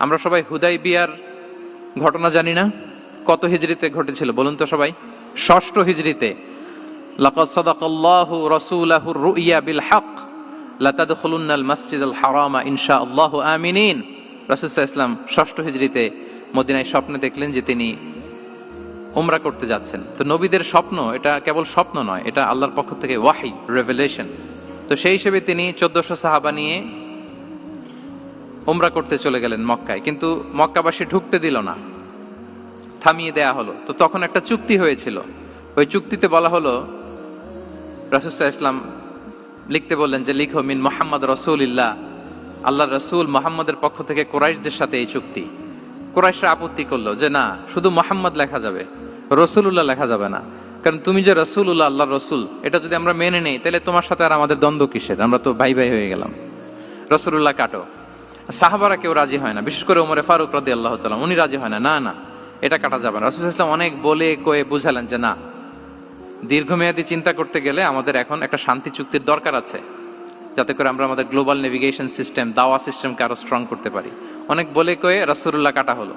আমরা সবাই হুদাই বিয়ার ঘটনা জানি না। কত হিজড়িতে ঘটেছিল বলুন তো সবাই? ষষ্ঠ হিজড়িতে। বিল হক। ইসলাম ষষ্ঠ মদিনায় স্বপ্নে দেখলেন যে তিনি করতে যাচ্ছেন। তো নবীদের স্বপ্ন, এটা কেবল স্বপ্ন নয়, এটা আল্লাহর পক্ষ থেকে ওয়াহি রেভেলেশন তো সেই হিসেবে তিনি চোদ্দশো সাহাবা নিয়ে উমরা করতে চলে গেলেন মক্কায়, কিন্তু মক্কাবাসী ঢুকতে দিল না। থামিয়ে দেয়া হলো। তো তখন একটা চুক্তি হয়েছিল। ওই চুক্তিতে বলা হলো রাসুসাহ ইসলাম লিখতে বললেন যে, লিখো, মিন মোহাম্মদ রসুলিল্লাহ। আল্লাহ রসুল মোহাম্মদের পক্ষ থেকে কোরাইশদের সাথে এই চুক্তি। কোরাইশরা আপত্তি করল যে, না, শুধু মোহাম্মদ লেখা যাবে রসুল্লাহ লেখা যাবে না। কারণ তুমি যে রসুল্লাহ আল্লাহ রসুল, এটা যদি আমরা মেনে নেই, তাহলে তোমার সাথে আর আমাদের দ্বন্দ্ব কিসের? আমরা তো ভাই ভাই হয়ে গেলাম। রসুল্লাহ কাটো। সাহাবারা কেউ রাজি হয় না। বিশেষ করে ওমরে ফারুক রাদি আল্লাহ তালাম উনি রাজি হয় না। না না, এটা কাটা যাবে না। রসুল ইসলাম অনেক বলে কয়ে বুঝালেন যে, না, দীর্ঘমেয়াদী চিন্তা করতে গেলে আমাদের এখন একটা শান্তি চুক্তির দরকার আছে। যাতে করে আমরা আমাদের গ্লোবাল নেভিগেশন সিস্টেম, দাওয়া সিস্টেমকে আরও স্ট্রং করতে পারি। অনেক বলে কয়ে রাসুল্লাহ কাটা হলো।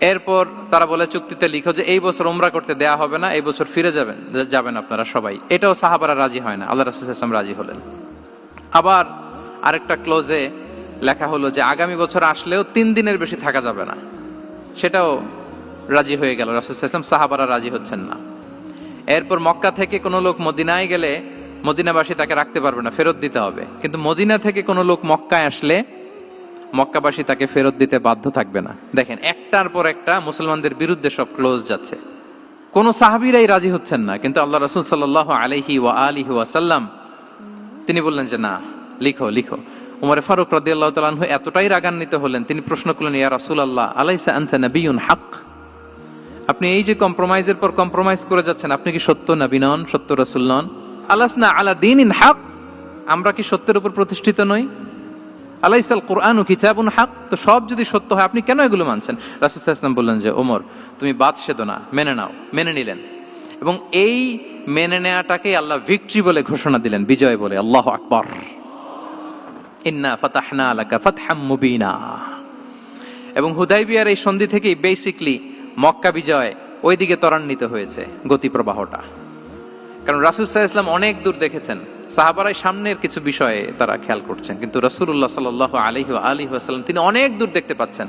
এরপর তারা বলে চুক্তিতে লিখো যে, এই বছর উমরা করতে দেয়া হবে না, এই বছর ফিরে যাবেন যাবেন আপনারা সবাই। এটাও সাহাবারা রাজি হয় না। আল্লাহ রাসুল ইসলাম রাজি হলেন। আবার আরেকটা ক্লোজে লেখা হলো যে আগামী বছর আসলেও তিন দিনের বেশি থাকা যাবে না। সেটাও রাজি হয়ে গেল। রাসুল ইসলাম সাহাবারা রাজি হচ্ছেন না। এরপর মক্কা থেকে কোনো লোক মদিনায় গেলে মদিনাবাসী তাকে রাখতে পারবে না, ফেরত দিতে হবে। কিন্তু মদিনা থেকে কোনো লোক মক্কায় আসলে মক্কাবাসী তাকে ফেরত দিতে বাধ্য থাকবে না। দেখেন, একটার পর একটা মুসলমানদের বিরুদ্ধে সব ক্লোজ যাচ্ছে। কোনো সাহাবিরাই রাজি হচ্ছেন না, কিন্তু আল্লাহ রসুল সাল্লাহ আলহি ওয়া আলিহি ওয়াসাল্লাম তিনি বললেন যে, না, লিখো লিখো। উমরে ফারুক রাদি আল্লাহ তালু এতটাই রাগান্বিত হলেন, তিনি প্রশ্ন করলেন, ইয়া রাসুল আল্লাহ আলাইসা আনসা নবীন হক আপনি এই যে কম্প্রোমাইজের পর কম্প্রোমাইজ করে যাচ্ছেন, আপনি কি সত্য নবী নন, সত্য রসুল নন? আলাস না আলা দিন ইন হক আমরা কি সত্যের উপর প্রতিষ্ঠিত নই? আলাইসাল কোরআন কিতাবুন হক তো সব যদি সত্য হয়, আপনি কেন এগুলো মানছেন? রাসুল ইসলাম বললেন যে, ওমর, তুমি বাদ সেদো না, মেনে নাও, মেনে নিলেন। এবং এই মেনে নেওয়াটাকে আল্লাহ ভিক্টরি বলে ঘোষণা দিলেন, বিজয় বলে, আল্লাহ আকবর। ইন্না ফাতাহনা আলাকা মুবিনা। এবং হুদাইবিয়ার এই সন্ধি থেকেই বেসিকলি মক্কা বিজয় ওইদিকে ত্বরান্বিত হয়েছে গতি প্রবাহটা কারণ রাসুল সাহা ইসলাম অনেক দূর দেখেছেন, সাহাবারাই সামনের কিছু বিষয়ে তারা খেয়াল করছেন, কিন্তু রসুল্লাহ সাল আলহি আলী তিনি অনেক দূর দেখতে পাচ্ছেন।